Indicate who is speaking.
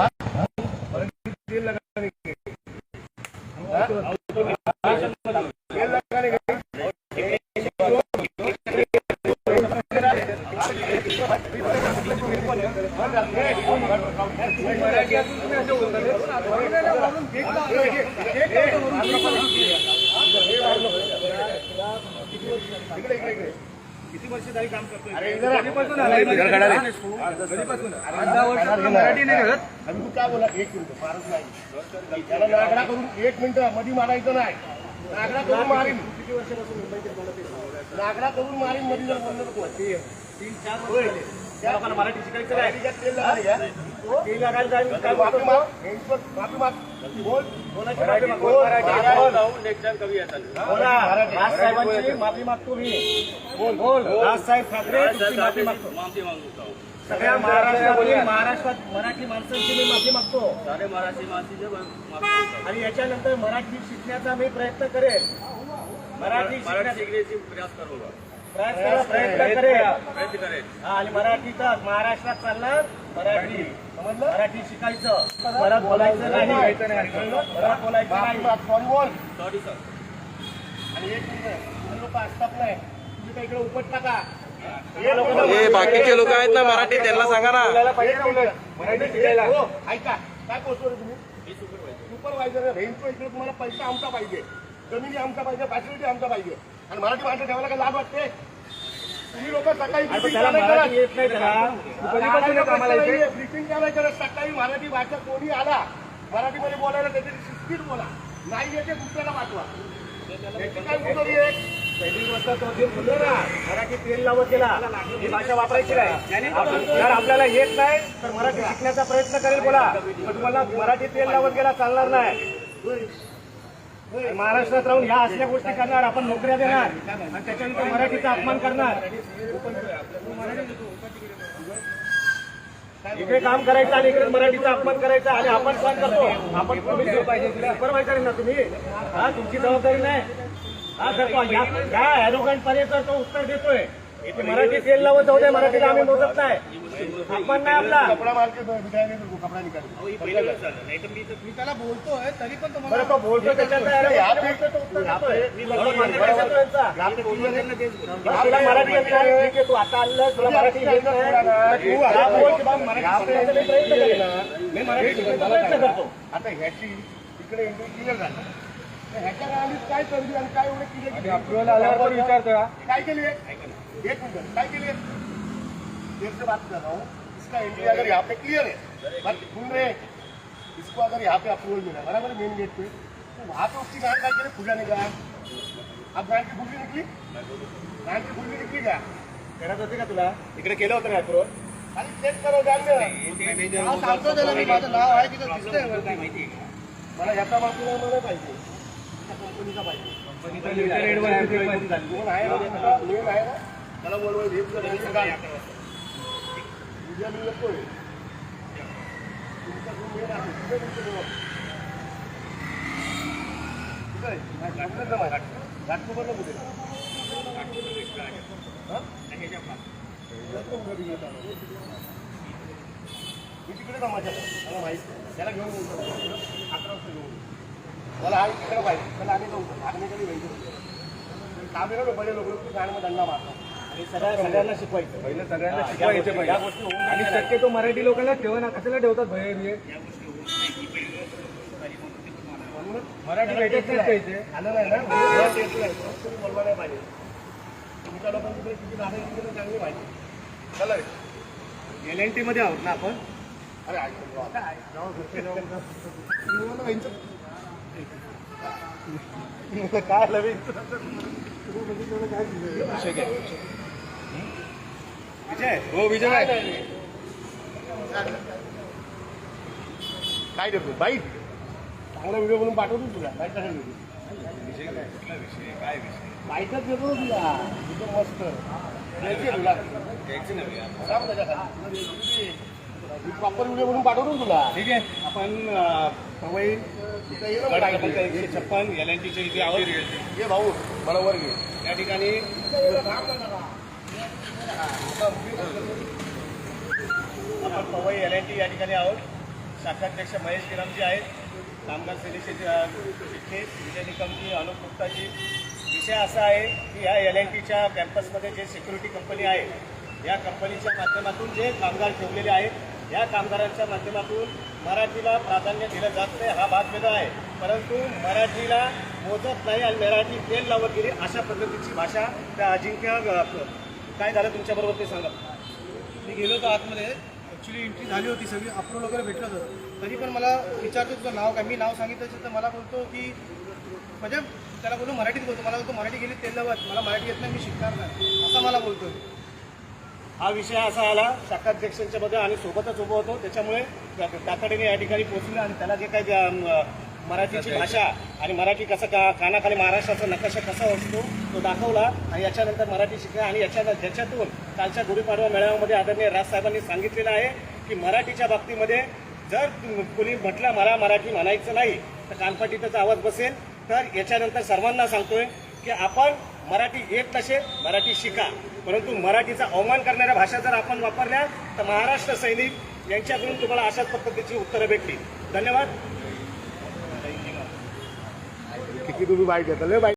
Speaker 1: परंतु तेल मराठी नाही करत आणि तू काय बोला? एक मिनिट मारत नाही. त्याला नागडा करून एक मिनिटमध्ये मारायचं नाही. नागडा करून मारीन. किती वर्षापासून? नागडा करून मारीन मध्ये जर बोललं तर कोण? त्या लोकांना मराठी शिकायचं. राजसाहेबांची माफी मागतो मी. बोल. बोल. राजसाहेब ठाकरे तुमची माफी मागतो. सगळ्या महाराष्ट्रामध्ये महाराष्ट्रात मराठी माणसांची मी माफी मागतो.
Speaker 2: सारे मराठी माणसाचे माफी
Speaker 1: आणि याच्यानंतर मराठी शिकण्याचा मी प्रयत्न करेल मराठी शिकण्याची
Speaker 2: प्रयास करू
Speaker 1: प्रयत्न प्रयत्न करेल. हा, आणि मराठीचा महाराष्ट्रात चालणार मराठी. समजलं? मराठी शिकायचं. परत बोलायचं नाही. परत बोलायचं नाही. सॉरी बोल.
Speaker 2: सॉरी सर
Speaker 1: आणि एक मिनिट. लोक असतात नाही. तुम्ही काय इकडे उपटता का
Speaker 3: हे बाकीचे लोक आहेत ना मराठी त्यांना सांगा ना.
Speaker 1: मराठी शिकायला. हो ऐका. काय रे तुम्ही? सुपरवायझर रेंजो इकडे तुम्हाला पैसा आमचा पाहिजे. जमिनी आमचा पाहिजे फॅसिलिटी आमचा पाहिजे. आणि मराठी माणसं ठेवायला काय लाज वाटते? तुम्ही लोक सकाळी briefing का नाही करत? ब्रिफिंग का नाही करत सकाळी मराठी भाषा कोणी आला मराठीमध्ये बोलायला त्याची शिस्तीत बोला. नाही येते दुसऱ्याला पाठवा. याची काय मुदत आहे? पहिली गोष्ट तो जे बोललो ना मराठी तेल लावत गेला ही भाषा वापरायची नाही. जर आपल्याला येत नाही तर मराठी शिकण्याचा प्रयत्न करेल बोला. पण तुम्हाला मराठी तेल लावत गेला चालणार नाही. महाराष्ट्रात राहून ह्या असल्या गोष्टी करणार आपण नोकऱ्या देणार आणि त्याच्यानंतर मराठीचा अपमान करणार. इकडे काम करायचं आणि इकडे मराठीचा अपमान करायचा आणि आपण सहन करतो. आपण सुपरवायझर ना तुम्ही? हा तुमची जबाबदारी नाही. हा सर तो या या ॲरोगंट पर्यंत तो उत्तर देतोय. मराठी तेल लावत जाऊ दे मराठीला आम्ही मोजत नाही. अपमान नाही आपला. कपडा कपडा
Speaker 4: मी त्याला बोलतोय तरी पण तुम्हाला
Speaker 1: बरं तो बोलतो त्याच्यात आता ह्याची इकडे क्लिअर ह्याच्या काय संधी आणि काय एवढे क्लिअर केली अप्रुव्हल आल्यावर विचारतो काय केली एक मिनिट काय केली से बात कर रहा हूँ इसका एंट्री अगर यहाँ पे क्लियर है रहे हैं? इसको अगर यहाँ पे अप्रूवल मिला बराबर मेन गेट पे पे उसकी गांड काय केली फुला निघा. अब गांड की फुली निघली? गांड की फुली निघली का? करत होते का तुला? इकडे केलं होतं ना आणि चेक करो
Speaker 4: नाव सांगतो त्याला मी माझं नाव आहे तिथं दिसतंय वरती.
Speaker 1: मला ह्याचा बाजूला मला पाहिजे. कंपनीचा पाहिजे कोण आहे ना? त्याला बोलवा भेट उद्या मी येतोय. तुमचा मी तिकडे जमाच्या मला माहिती त्याला घेऊन अकरा वाजता घेऊन मला हा तिकडे पाहिजे त्याला आम्ही जाऊ आम्ही कधी पाहिजे काम आहे ना बडे लोक शाळेमध्ये दंडा मारतात आणि सगळ्या सगळ्यांना शिकवायचं
Speaker 4: पहिलं सगळ्यांना शिकवायचं आणि शक्यतो मराठी लोकांना ठेवा ना कशाला ठेवतात भय
Speaker 1: या
Speaker 4: मराठी भेटत नाही
Speaker 1: आलं नाही ना? म्हणून येत नाही. म्हणून तुम्ही बोलवा नाही पाहिजे. तुमच्या किती झाडं किती नाही चांगली पाहिजे चला एल एन टी मध्ये आहोत ना आपण? अरे ऐकतो. काय लवी विजय?
Speaker 4: हो विजय
Speaker 1: काय करतो बाईक चांगला व्हिडिओ बनवून पाठवतो तुला. बाईक कसा बाईकच देतो ना तुला. एकदम मस्त. द्यायची तुला. त्याच्याखाली. मी प्रॉपर व्हिडिओ बनवून पाठवतो तुला.
Speaker 4: ठीक आहे. आपण पवई एकशे छप्पन एल एन टीच्या इथे आहोत.
Speaker 1: ये भाऊ वर घे.
Speaker 4: या ठिकाणी
Speaker 1: आपण पवई एल एन टी या ठिकाणी आहोत.
Speaker 4: शाखाध्यक्ष महेश गिरामजी आहेत. कामगार सेनेचे अ, चिठ्ठे विजय निकमजी अनुप गुप्ताजी. विषय असा आहे की या एल एन टीच्या कॅम्पसमध्ये जे सिक्युरिटी कंपनी आहे या कंपनीच्या माध्यमातून जे कामगार ठेवलेले आहेत या कामगारांच्या माध्यमातून मराठीला प्राधान्य दिलं जात नाही हा भाग वेगळा आहे. परंतु मराठीला मोजत नाही आणि मराठी तेल लावत गेली अशा पद्धतीची भाषा त्या अजिंक्य काय झालं तुमच्याबरोबर ते सांगा.
Speaker 5: मी गेलो होतो आतमध्ये. ॲक्च्युली एंट्री झाली होती सगळी अप्रूव्हल वगैरे भेटलं होतं. तरी पण मला विचारतो तुझं नाव काय? मी नाव सांगितलं तर मला बोलतो की म्हणजे त्याला बोलतो मराठीत बोलतो. मला बोलतो मराठी गेली तेल लावत मला मराठी येत नाही मी शिकणार नाही. असं मला बोलतोय.
Speaker 4: हा विषय असा आला शाखाध्यक्षांच्या मध्ये आणि सोबतच उभं होतो. त्याच्यामुळे तातडीने या ठिकाणी पोहोचले आणि त्याला जे काही मराठीची भाषा आणि मराठी कसं का कानाखाली महाराष्ट्राचा नकाशा कसा असतो तो दाखवला. आणि याच्यानंतर मराठी शिकला आणि याच्या ज्याच्यातून कालच्या गुढीपाडवा मेळाव्यामध्ये आदरणीय राजसाहेबांनी सांगितलेलं आहे की मराठीच्या बाबतीमध्ये जर कोणी म्हटलं मला मराठी म्हणायचं नाही तर कानपाटीचा आवाज बसेल. तर याच्यानंतर सर्वांना सांगतोय की आपण मराठी येत नसेल मराठी शिका. परंतु मराठीचा अवमान करणाऱ्या भाषा जर आपण वापरल्या तर महाराष्ट्र सैनिक यांच्याकडून तुम्हाला अशाच पद्धतीची उत्तरं भेटतील. धन्यवाद. किती तुम्ही बाईट घेतलं? लय बाईट